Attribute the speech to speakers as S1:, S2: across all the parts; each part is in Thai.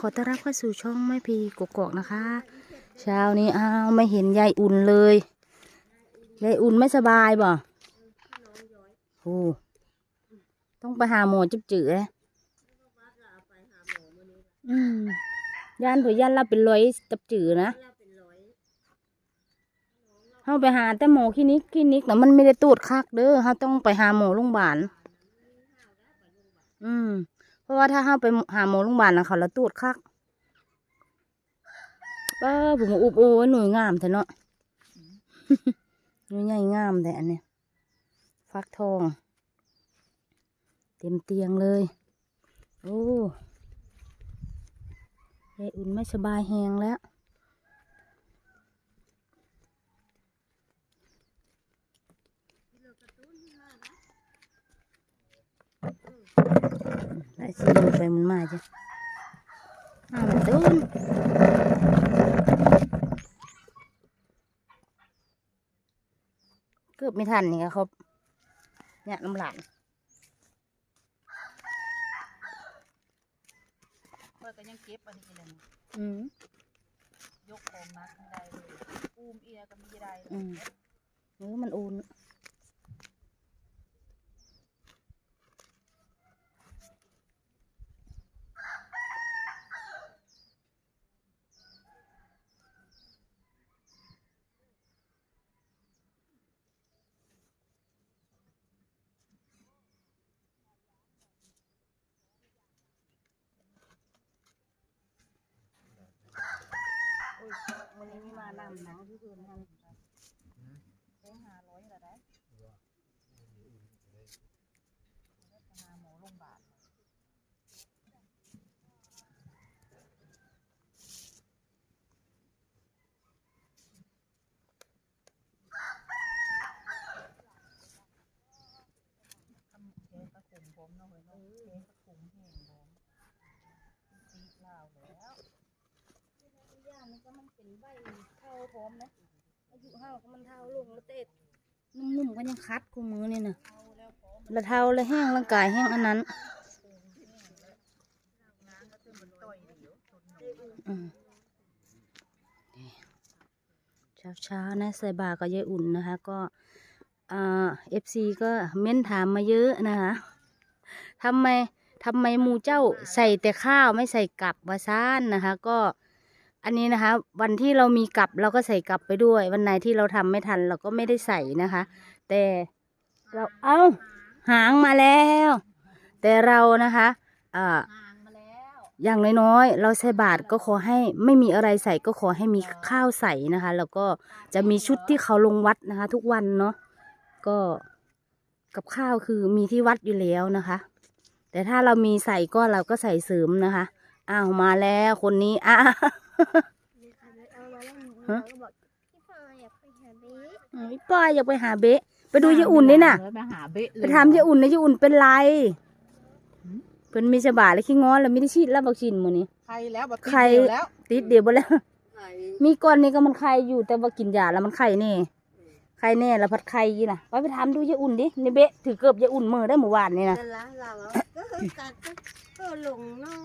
S1: ขอต้อนรับเข้าสู่ช่องแม่พีกกอกนะคะ เช้านี้อ้าวไม่เห็นยายอุ่นเลยยายอุ่นไม่สบายบ่โอ้ต้องไปหาหมอจุบจืดเลยอืมย่านผื่อย่านเราเป็นร้อยจับจืดนะเขาไปหาแต่หมอคลินิกคลินิกแต่มันไม่ได้ตรวจคักเด้อเขาต้องไปหาหมอโรงพยาบาลอืม ราะว่าถ้าห้าไปหาหมอโรงพยาบาลนะเขาละตรวจคักป้าผมอุบโอ้หน่วยงามแต่เนาะหน่วยใหญ่งามแต่อันเนี้ยฟักทอง เต็มเตียงเลย โอ้ยายอุ่นไม่สบายแหงแล้ว ได้สิลง ไปมันมาจ้ะอ้าวมันตุ้นเกือบไม่ทันนี่ครับ เนี่ยน้ำหลาน
S2: เมื่อก็ยังเก็บอันนี้เลย
S1: อืม
S2: ยกของนักไม่ได้เลยอูมเอียก็ไม่ได้เลย
S1: อืมเออมันอูนโอ้ยวั นนี้มีมานำหนังที่คืนทัน
S2: ไปหาร้อยละได้ไปหาหมอโรงพยาบาลทำแกระขุมผมเนาะเฮ้ยเนาะแกกระขุมแห้งผมตีลาวแล้ว
S1: ย่าง มันก็มันเป็นใบเท่าพร้อมนะอายุเท่าก็มันเท่าลงแล้วเตะนุ่มๆก็ยังคัดกูมือเนี่ยนะละเท่าเลยแห้งร่างกายแห้งอันนั้นอืมเช้าๆนะใส่บาตรกับยายอุ่นนะคะ ก็อ่าเอฟซีก็เม้นถามมาเยอะนะคะทำไมทำไมหมูเจ้าใส่แต่ข้าวไม่ใส่กลับวาซานนะคะ ก็ อันนี้นะคะ วันที่เรามีกลับเราก็ใส่กลับไปด้วย วันไหนที่เราทำไม่ทันเราก็ไม่ได้ใส่นะคะ แต่เราเอาหางมาแล้ว แต่เรานะคะอ่าอย่างน้อยๆ เราใส่บาตรก็ขอให้ไม่มีอะไรใส่ก็ขอให้มีข้าวใส่นะคะ แล้วก็จะมีชุดที่เขาลงวัดนะคะ ทุกวันเนาะก็กับข้าวคือมีที่วัดอยู่แล้วนะคะ แต่ถ้าเรามีใส่ก็เราก็ใส่เสริมนะคะอ้าวมาแล้วคนนี้อ้า ว
S3: เอามาแล้วหนู
S1: ฮะ
S3: ก็บอกพี่พายอยากไปหาเบ๊
S1: อืมพี่ป้อยอยากไปหาเบ๊ะไปดูยายอุ่นนี่น่ะ
S2: ไปหาเบ๊ะเลย
S1: ไปถามยายอุ่นนะยายอุ่นเป็นไรเพิ่นมีสบายแล้วขี้งอนแล้วไม่ได้ฉีดแล้ววัคซีนมื้อนี้
S2: ใครแล้วบัด
S1: ใคร
S2: เดียวแล้ว
S1: ติดเดี๋ยวบ่แล้วมีก่อนนี่ก็มันไข่อยู่แต่ว่ากินยาแล้วมันไข่แน่ไข่แน่แล้วพัดไข่ยี่น่ะไปไปถามดูยายอุ่นดิในเบ๊ะถือเกือบยายอุ่นมือได้เมื่อวานนี่นะ
S3: นั่นละเราอะก็คือการก็ก็หลงเน้อง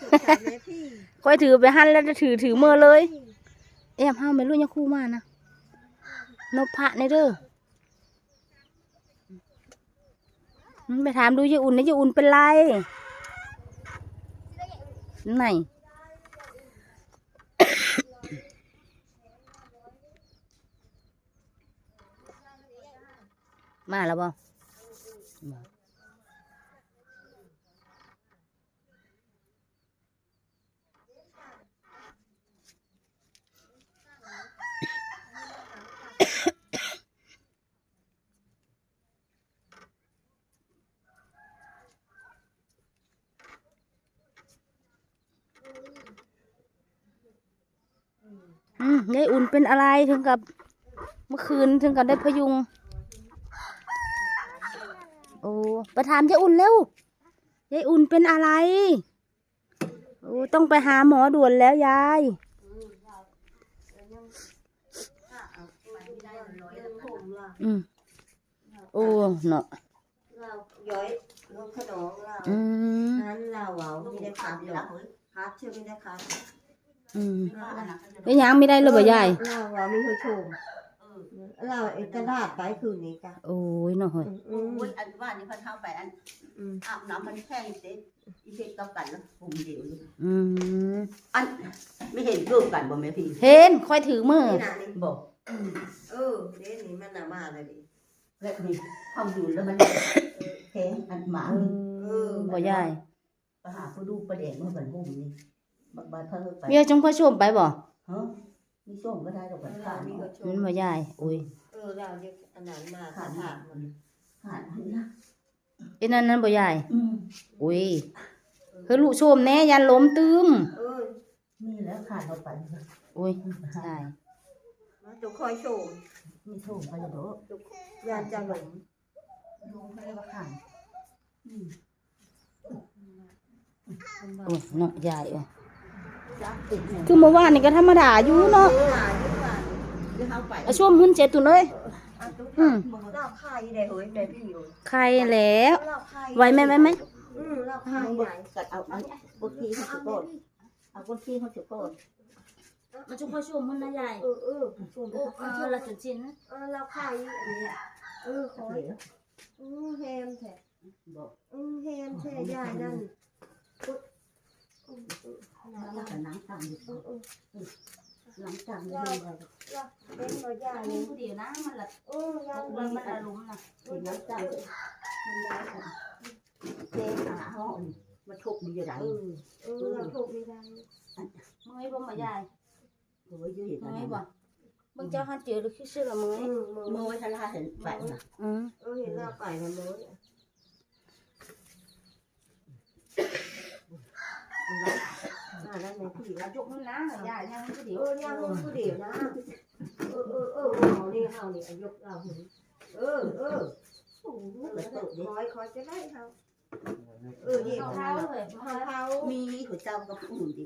S3: สุดท้ายเลยพี่
S1: ค่อยถือไปหั่นแล้วจะถือถือมือเลย เอ๊ะห้ามไม่รู้ยังคู่มานะนบพระในเด้ออืมไปถามดูยายอุ่นนะยายอุ่นเป็นไรไหน มาแล้วบ่มาอืมยายอุ่นเป็นอะไรถึงกับเมื่อคืนถึงกับได้พยุง อ้ไปถามยายอุ่นเร็วยายอุ่นเป็นอะไรโอ้ต้องไปหาหมอด่วนแล้วยายอืมโอ้เนาะ
S3: เราย้อยลูกขนมเรา
S1: อืม
S3: นั้นเราเอาไม่ได้ความหรอกขาดเชื่อไม่ได้ขาด
S1: อืม
S2: ว่าอันนั้น
S1: แล้วยังไม่ได้เลยบ่ยาย
S3: เราว่ามีหัวโชม
S2: เรา
S3: เอกราชไปคืนนี้กัน
S1: โอ้ยเนาะเฮ้ย
S2: โอ้ยอันว่านี่พันเท้าไปอัน
S3: อา
S2: บน้ำมันแห้งเสร็อีเพ็ดกับกันแล้วผมเดียวอยู่
S1: อืม
S2: อันไม่เห็นร่วมกันบ่แม่พี่
S1: เห็นค่อยถือมือ
S3: นี่นะนี่
S2: บอก
S3: เออเด้นี่มันน่ะมาเลยดิ
S2: แล้วมีห้องอยู่แล้วมันแข็งอันหมา
S1: เออบ่ยาย
S2: ไปหาผู้ดูประเด็นว่ามันหุ่มนี่บักบานเพิ่งไป
S1: เมียจงพ่อชมไปบ่
S2: ฮะ มีส้มก็ได้ดอกบัน
S3: เรา
S2: ขาด
S3: มีหัวโช
S1: มั
S3: ม
S1: นบ่ยายโอ้ย
S3: เออเราเด็กอันนั้นมา
S2: ขา
S3: ขา
S2: ด
S3: ด
S2: หั
S3: หั
S2: ก
S3: ก
S2: ขาดหักนะ
S1: ไอ้นั่นนั้นบ่ยาย
S2: อืม
S1: โอ้ยเฮ้ยลูกชมแน่ยันล้มตึม
S3: เออ
S2: มีแล้วขาดเอาไป
S1: โอ้ยใช่
S3: มาจุคอยโชม
S2: มีส้มไปแล้วเด้อ
S3: จุยานจังหลง
S2: ลงไปแล้วขาดอืม
S1: โอ้ยเนาะยายเอ้ย
S2: จ้าติดเนี่ย
S1: คือเมื่อวานนี่ก็ธรรมดาอยู่เนาะ
S3: เออหาอยู่ว่า
S2: เดี๋ยวเอาไป
S1: เอาช่วมหื้นเจ็ดตุนเลย
S3: อะตุ๊ก
S1: อืม
S3: เราไข่ได้เฮ้ยแม่พี่อยู่
S1: ใครแล้ว
S3: เราไข่
S1: ไหวไหมไหวไหม
S3: อืมเราไข่
S2: เอา
S3: ใหญ่
S2: กัดเอาเอาบางทีเขาจะโกรธเอาบางทีเขาจะโกรธ
S1: มาจุพ่อชมมันนะยาย
S3: เออเออ
S1: โอ้เออละจุดชิ้น
S3: เออเราไข่อันนี้เออขอ
S2: เหลือ
S3: อือแฮมแท้
S2: บอก
S3: อือแฮมแท้ยายนั่น ปุ๊บอืมอืมขนาด
S2: แล้ว
S3: นั้น
S2: ก็น้ำตามอยู่
S3: เออเออ
S2: น้ำตามอยู่เลย
S3: เป็นตัวยาย
S1: อัน
S3: เล
S1: นี้
S3: ย
S1: ผู้เดียวนะมันละ
S3: เออ
S1: ยายมั
S2: น
S1: มัน ไหม
S3: พี่
S1: เอาจุกมันนะยายยังผู้เดียว
S3: เออยาลงผู้เดียวนะเออเออเออเอานี่เอานี่ยกเราเห็นเออเออโอ้โหคอยคอยจะได้เขาเออนี่
S1: เอา
S3: เขา
S1: เท้าเลย
S3: เขาเขา
S2: มีหัวเจ้ากับอุ่นดิ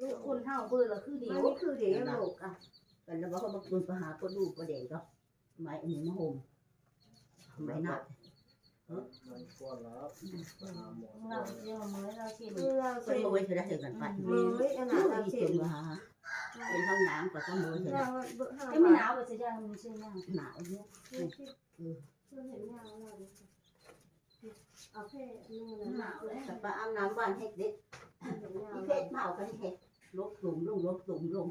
S1: ลูกคนเท่าเบื่อละคือเดี
S3: มั
S1: ย
S3: น
S1: ว
S3: นี่คือเดี๋ยวลูกอะ
S2: กันแล้วว่าเขามาคุยไปหาคนดูประเด็นก็ไม้อันนี้มาห่มไม้หนัก
S1: เราเรียกว่ามือเรากิน
S3: มือเรา
S2: ก็
S3: เซ็น
S2: มือไว้เธอได้เห็นกันไป
S3: มืออันนั้นเรา
S2: อี
S3: เซ็
S2: จ
S3: น
S2: นมาหาเป็นห้องน้ำก็ต้องมือเธอ
S3: เราเบอร์ห้า
S1: ไอ้ไม่หนาวแบบจะยังมันชื่อยัง
S2: หนาวเนี่ย
S3: เพื่อเห็นยาวเราเอาแค่นู่น
S1: ห
S3: นะ
S1: นาวเลย
S2: แต่ป้าอาบน้ำบ้านเฮ็ดเด็ก
S3: เห็นยาว
S2: อีเพชรเผากันเฮ็ดลบหลุมลงลบหลุมลง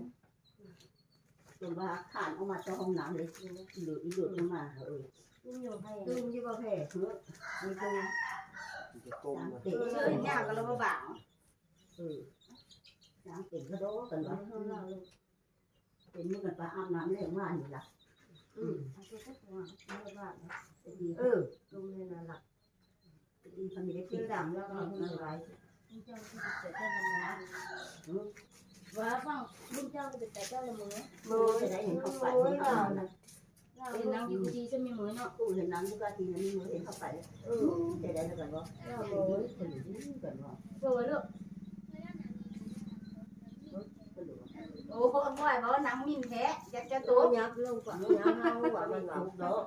S2: จนว่าขานออกมาจากห้องน้ำเลยหรืออีหลุดลงมาเออ
S1: มันอยู่ให้
S3: ตึงยี่ บ่แพ้
S2: เฮ้ยมีตัวสามเตะ
S1: เชื่อยากกับเราบ่าว
S2: เออสามเตะก็โดกันว่าเป็นมือกันป้าอาบน้ำเลี้ยงว่านี่ล่ะ
S3: อืม
S2: ดี
S3: เออลงเลยนะหลัก
S2: ดีทำไม่ได้
S3: คื
S2: ปี
S3: อดำแล้วก็มันไร
S1: ว่าฟังลุงเจ้าก็เป็นแต่เจ้าละมือ
S3: มือเนาะ
S1: เห็นนางอยู่ดีจะมีมือเนาะ
S2: กูเห็นน้ำทุกทีนั้นมือเห็นเข้าไป
S3: เออ
S2: จะได้แล้วกันว่า
S3: เรา
S2: เอ
S3: มื
S2: อ
S3: อ
S2: คนอื่นกันว่า
S1: โอ้ยลูกโอ้โหบ่อยเพราะว่านังมินแท้อยากจะ
S3: ตั
S1: ตัวว
S3: ยับลงกว่ายับเรากว่ามันเรา
S2: ถูกเนาะ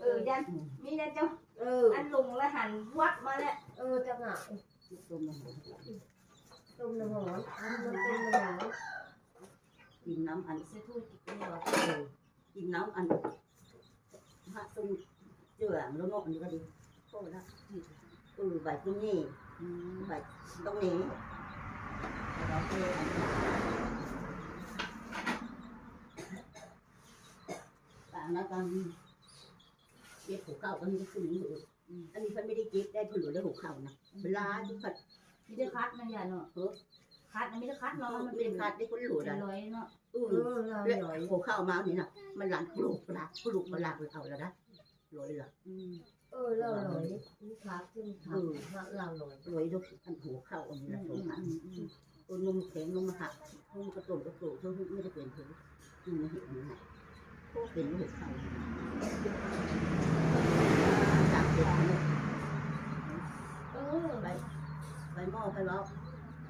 S1: เออยันมียันเจ้า
S3: เออ
S1: อันลงแล้วหันวัดมาแล้ว
S3: เออจังอะ
S2: ตัวมัน
S3: ต้มน้ำหอมอันต้มน้ำหอม
S2: กินน้ำอัน
S1: เสียทูจิกเดียว
S2: กินน้ำอัน ฮะตรงเจือแล้วเนาะอันนี้ก็ดีโอ้ละเออใบตรงนี้ใบตรงนี้เราเจออันนี้ต่างนะกันเก็บหัวเข่าอันนี้คือหนูอันนี้ฉันไม่ได้เก็บได้ผลได้หัวเข่านะเวลาทุกขัด
S1: มีแต่คัดนะยายเนาะคัดอันนี้จะคัด
S2: เรา
S1: เนาะ
S2: มั
S1: มันน
S2: เป็
S1: เป็นน
S2: ขาดได้คนหลุด
S1: เป็น
S2: อะ
S1: ร้อยเนาะ
S2: อื
S3: เอ
S2: อ
S3: อเรา
S2: แล้ว
S3: หน่อย
S2: หัวเข้ามานี่นะมันหลังกลุกหลักกลุกมาหลักเอาแล้วนะลอยละ
S1: อืม
S3: เออเราหน่อยนี่ครับขึ้นครับเราหน่อย
S2: ลอยดูอันหัวเข้าอันนี้ละสองหันตัวนมแข็งนมหักนมกระตุกกระตุกเท่าไม่ได้เป็นถึงนมเห็นนะพวกเป็นหัวเข้าจากเด็กเนี่ย
S1: เออ
S2: ไปไปหม้อไปแล้ว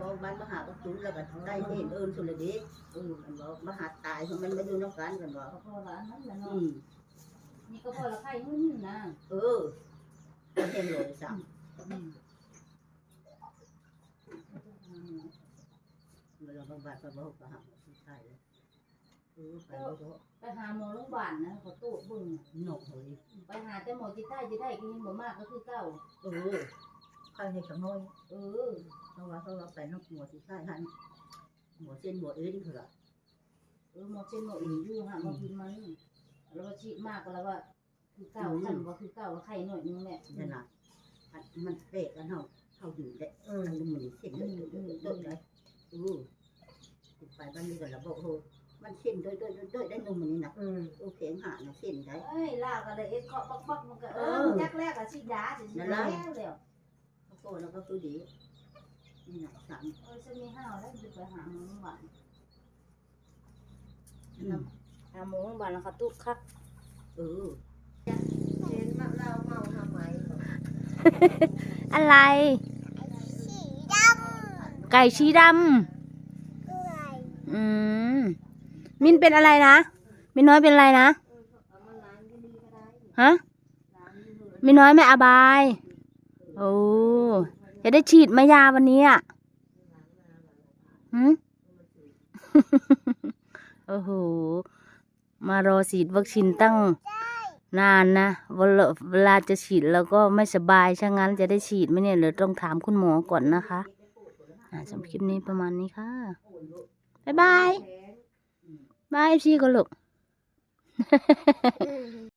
S2: พอบ้านมหาก็จุนแล้วก็ได้เห็นเอิญสุรเดชเออมบอกมหาตายของมันมาอยู่น้องกันกันบอก
S1: พอร้านนั้นแหละเนาะอื
S2: ม
S1: นี่ก็พอละไข่หุ้นนะ
S2: เออเห็นเลยสั่เราบำบัดก็บอกก็หาสุดท้ายเลยเออไปกไป
S1: หาหมอโรงพยาบาลนะขอตู้บึ้ง
S2: หนกเลย
S1: ไปหาแต่หมอจิตใต้จิตใต้กินหมอมากก็คือเก้า
S2: เออ ใครให้ขโมย
S1: เออ
S2: เพราะว่าเขาว่าไปนกหัวที่ใต้หันหัวเส้นหัวเอ็นเถอะ
S1: เออหมอเช่นหมออื่นอยู่หาหมอกินมันแล้วว่าฉีดมากก็แล้วว่า คือเก่าคันว่าคือเก่าว่าไข้หน่อยนึงแหละ
S2: นั่นน่ะอันมันเตะกันเฮาเฮาอยู่ได้เออมันมือเส้นเลยต้นเลยเออไปบ้านนี้ก็ระบบโหมันเส้นด้วยด้วยด้วยได้นมมันนี่นะ
S3: อืม
S2: โอเคหานะเส้นได้
S1: เอ้ยลากก็เลยเอ็ดเคาะปักปักมันก็เอ
S2: เอ
S1: อ
S2: อ
S1: จักแรกก็ฉีดยาสิฉีดยาแล้วแล้ว
S2: โตแล้วก็คือดีนี่นะสาม
S1: เออฉันมีห้าวแล้วจะไปหาหมอโรงพยาบาล
S2: อืม
S1: หาหมอโรงพยาบาลแล้วค่ะตุ๊กคัก
S2: เออ
S3: เห็นมาเราเมาทำไม
S1: อะไร ไก่ชีดำอืมมินเป็นอะไรนะมินน้อยเป็นอะไรนะ
S3: เอามาล้างที่นี่ก็ได้
S1: ฮะ
S3: ล้างที่นี่
S1: มินน้อยไม่อบาย โอ้ จะได้ฉีดไหมยาวันนี้อะหืมโอ้โห มารอฉีดวัคซีนตั้งนานนะเวลาจะฉีดแล้วก็ไม่สบายช่างงั้นจะได้ฉีดไหมเนี่ยเดี๋ยวต้องถามคุณหมอก่อนนะคะอ่าสำหรับคลิปนี้ประมาณนี้ค่ะ บ๊ายบายบายเอฟซีก่อนลูก